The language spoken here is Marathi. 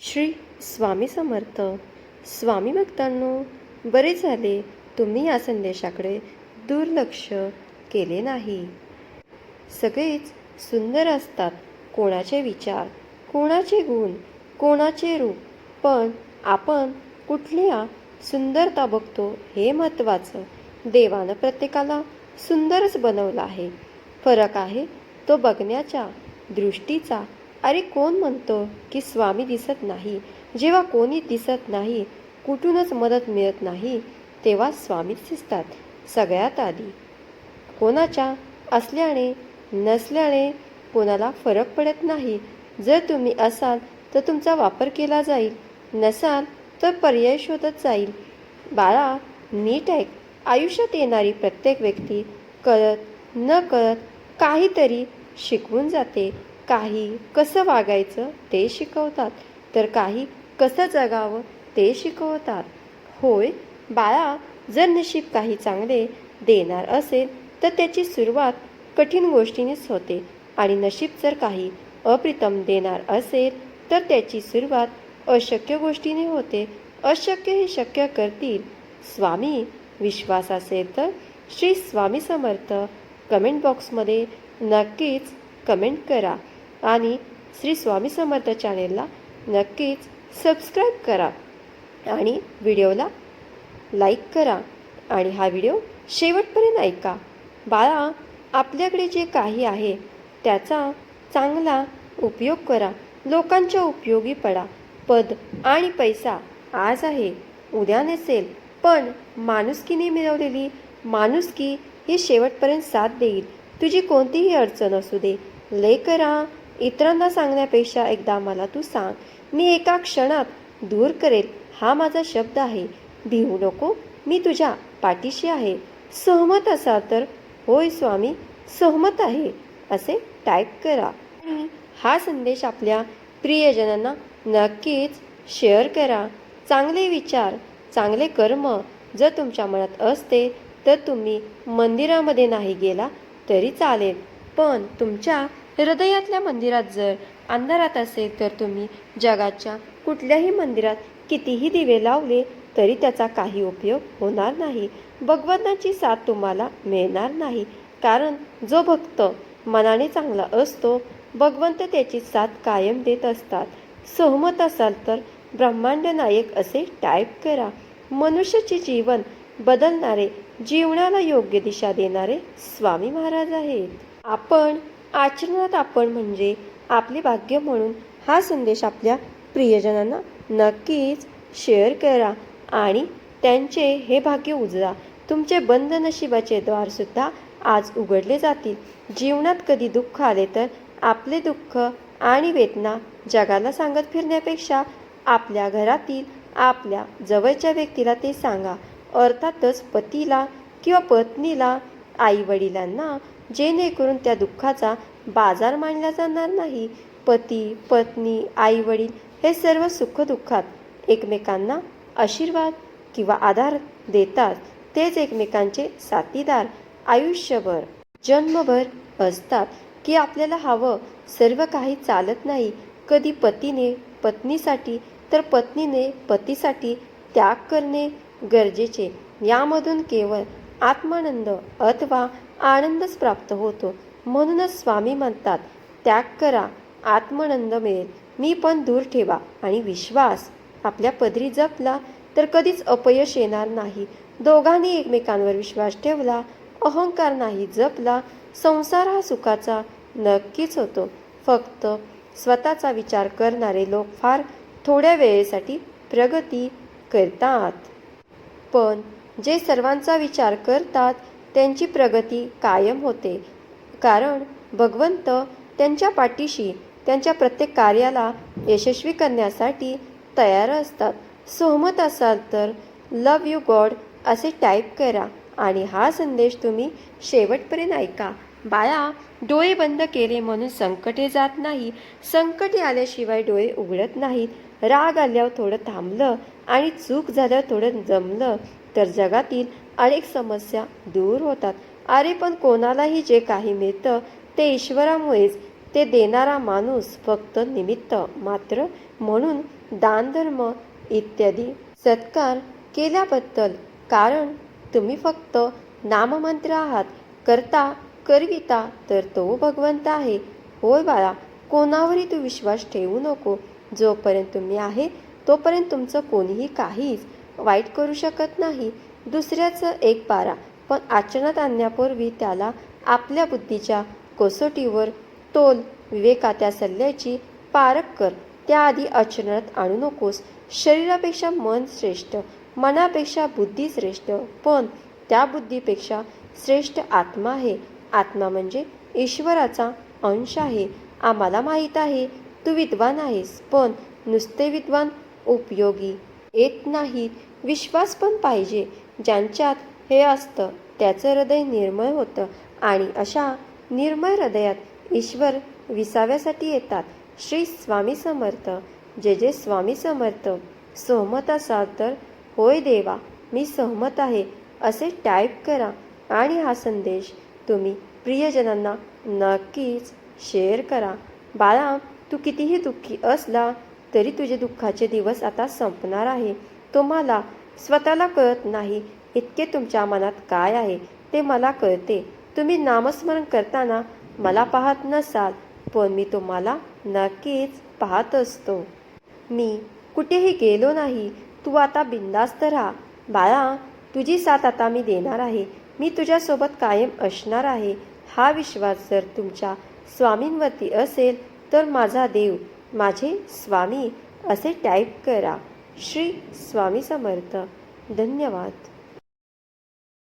श्री स्वामी समर्थ. स्वामी भक्तांनो बरे झाले तुम्ही या संदेशाकडे दुर्लक्ष केले नाही. सगळेच सुंदर असतात कोणाचे विचार कोणाचे गुण कोणाचे रूप पण आपण कुठल्या सुंदरता बघतो हे महत्त्वाचं. देवानं प्रत्येकाला सुंदरच बनवलं आहे. फरक आहे तो बघण्याच्या दृष्टीचा अरे कोण म्हणतो की स्वामी दिसत नाही? जेव्हा कोणी दिसत नाही कुठूनच मदत मिळत नाही तेव्हा स्वामीच दिसतात सगळ्यात आधी. कोणाच्या? असल्याने नसल्याने कोणाला फरक पडत नाही. जर तुम्ही असाल तर तुमचा वापर केला जाईल. नसाल तर पर्याय शोधत जाईल. बाळा नीट ऐक. आयुष्यात येणारी प्रत्येक व्यक्ती कळत न कळत काहीतरी शिकवून जाते. काही कसं वागायचं ते शिकवतात. तर काही कसं जगावं ते शिकवतात. होय बाळा जर नशीब काही चांगले देणार असेल तर त्याची सुरुवात कठीण गोष्टीनेच होते. आणि नशीब जर काही अप्रितम देणार असेल तर त्याची सुरुवात अशक्य गोष्टीने होते. अशक्य हे शक्य करतील. स्वामी विश्वास असेल तर श्री स्वामी समर्थ. कमेंट बॉक्समध्ये नक्कीच कमेंट करा. आणि श्री स्वामी समर्थ चॅनेलला नक्कीच सबस्क्राईब करा आणि व्हिडिओला लाईक करा आणि हा व्हिडिओ शेवटपर्यंत ऐका. बाळा आपल्याकडे जे काही आहे त्याचा चांगला उपयोग करा. लोकांच्या उपयोगी पडा. पद आणि पैसा आज आहे उद्या नसेल. पण माणुसकीने मिळवलेली माणुसकी ही शेवटपर्यंत साथ देईल. तुझी कोणतीही अडचण असू दे. लय करा. इतरांना सांगण्यापेक्षा एकदा मला तू सांग. मी एका क्षणात दूर करेल हा माझा शब्द आहे. भिवू नको मी तुझ्या पाठीशी आहे. सहमत असाल तर होय स्वामी सहमत आहे. असे टाईप करा. आणि हा संदेश आपल्या प्रियजनांना नक्कीच शेअर करा. चांगले विचार चांगले कर्म जर तुमच्या मनात असते तर तुम्ही मंदिरामध्ये नाही गेला तरी चालेल. पण तुमच्या हृदयातल्या मंदिरात जर अंधारात असेल तर तुम्ही जगाच्या कुठल्याही मंदिरात कितीही दिवे लावले तरी त्याचा काही उपयोग होणार नाही. भगवंताची साथ तुम्हाला मिळणार नाही. कारण जो भक्त मनाने चांगला असतो भगवंत त्याची साथ कायम देत असतात. सहमत असाल तर ब्रह्मांड नायक असे टाईप करा. मनुष्याचे जीवन बदलणारे जीवनाला योग्य दिशा देणारे स्वामी महाराज आहेत. आपण आचरणात आपण म्हणजे आपले भाग्य म्हणून हा संदेश आपल्या प्रियजनांना नक्कीच शेअर करा आणि त्यांचे हे भाग्य उजळा तुमचे बंद नशिबाचे द्वारसुद्धा आज उघडले जातील. जीवनात कधी दुःख आले तर आपले दुःख आणि वेदना जगाला सांगत फिरण्यापेक्षा आपल्या घरातील आपल्या जवळच्या व्यक्तीला ते सांगा. अर्थातच पतीला किंवा पत्नीला आई वडिलांना जेणेकरून त्या दुःखाचा बाजार मांडला जाणार नाही. पती पत्नी आई वडील हे सर्व सुखदुःखात एकमेकांना आशीर्वाद किंवा आधार देतात. तेच एकमेकांचे साथीदार आयुष्यभर जन्मभर असतात. की आपल्याला हवं सर्व काही चालत नाही. कधी पतीने पत्नीसाठी तर पत्नीने पतीसाठी त्याग करणे गरजेचे. यामधून केवळ आत्मानंद अथवा आनंदच प्राप्त होतो. म्हणूनच स्वामी म्हणतात त्याग करा आत्मानंद मिळेल. मी पण दूर ठेवा आणि विश्वास. आपल्या पदरी जपला तर कधीच अपयश येणार नाही. दोघांनी एकमेकांवर विश्वास ठेवला अहंकार नाही जपला संसार हा सुखाचा नक्कीच होतो. फक्त स्वतःचा विचार करणारे लोक फार थोड्या वेळेसाठी प्रगती करतात. पण जे सर्वांचा विचार करतात त्यांची प्रगती कायम होते. कारण भगवंत त्यांच्या पाठीशी त्यांच्या प्रत्येक कार्याला यशस्वी करण्यासाठी तयार असतात. सहमत असाल तर लव यू गॉड असे टाईप करा आणि हा संदेश तुम्ही शेवटपर्यंत ऐका. बाया डोळे बंद केले म्हणून संकटे जात नाही संकटे आल्याशिवाय डोळे उघडत नाहीत. राग आल्यावर थोडं थांबलं आणि चूक झाल्यावर थोडं जमलं तर जगातील अनेक समस्या दूर होतात. अरे पण कोणालाही जे काही मिळतं ते ईश्वरामुळेच. ते देणारा माणूस फक्त निमित्त मात्र. म्हणून दानधर्म इत्यादी सत्कार केल्याबद्दल कारण तुम्ही फक्त नाममंत्र आहात. करता करविता तर तो भगवंत आहे. होय बाळा कोणावरही तू विश्वास ठेवू नको. जोपर्यंत तुम्ही आहे तोपर्यंत तुमचं कोणीही काहीच वाईट करू शकत नाही. दुसऱ्याचं एक पारा. पण आचरणात आणण्यापूर्वी त्याला आपल्या बुद्धीच्या कसोटीवर तोल विवेका त्या सल्ल्याची पारख कर. त्याआधी आचरणात आणू नकोस. शरीरापेक्षा मन श्रेष्ठ मनापेक्षा बुद्धी श्रेष्ठ पण त्या बुद्धीपेक्षा श्रेष्ठ आत्मा आहे. आत्मा म्हणजे ईश्वराचा अंश आहे. आम्हाला माहीत आहे तू विद्वान आहेस पण नुसते विद्वान उपयोगी येत नाहीत. विश्वास पण पाहिजे. ज्यांच्यात हे असतं त्याचं हृदय निर्मळ होतं आणि अशा निर्मळ हृदयात ईश्वर विसाव्यासाठी येतात. श्री स्वामी समर्थ. जे जे स्वामी समर्थ. सहमत असाल तर होय देवा मी सहमत आहे. असे टाईप करा आणि हा संदेश तुम्ही प्रियजनांना नक्कीच शेअर करा. बाळा तू कितीही दुःखी असला तरी तुझे दुःखाचे दिवस आता संपणार आहे. तुम्हाला स्वतःला कळत नाही इतके तुमच्या मनात काय आहे ते मला कळते. तुम्ही नामस्मरण करताना मला पाहत नसाल पण मी तुम्हाला नक्कीच पाहत असतो. मी कुठेही गेलो नाही. तू आता बिंदास्त राहा. बाळा तुझी साथ आता मी देणार आहे. मी तुझ्यासोबत कायम असणार आहे. हा विश्वास जर तुमच्या स्वामींवरती असेल तर माझा देव माझे स्वामी असे टाईप करा. श्री स्वामी समर्थ. धन्यवाद.